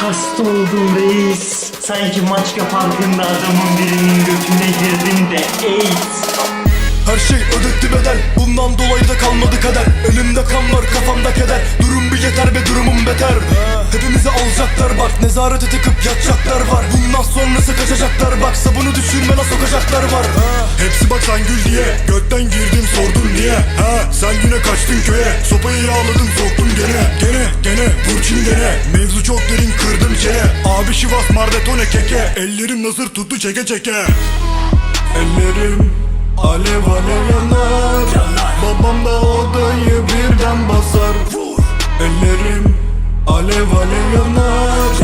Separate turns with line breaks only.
Hasta oldum reis. Sanki Maçka Parkı'nda adamın birinin götüne girdim de AIDS.
Her şey ödetti bedel. Bundan dolayı da kalmadı kader. Elimde kan var kafamda keder. Durum bir yeter be durumum beter. Hepimizi alacaklar bak. Nezarete tıkıp yatacaklar var. Bundan sonrası kaçacaklar bak. Sabunu düşürmene sokacaklar var. Hepsi bak sen gül diye. Gökten girdim sordun niye ha Sen yine kaçtın köye. Sopayı yağladın soktun gene. Gene gene. Vur çingene Mardetone keke Ellerim nasır tuttu çeke çeke. Ellerim alev alev yanar. Babam da odayı birden basar. Ellerim alev alev yanar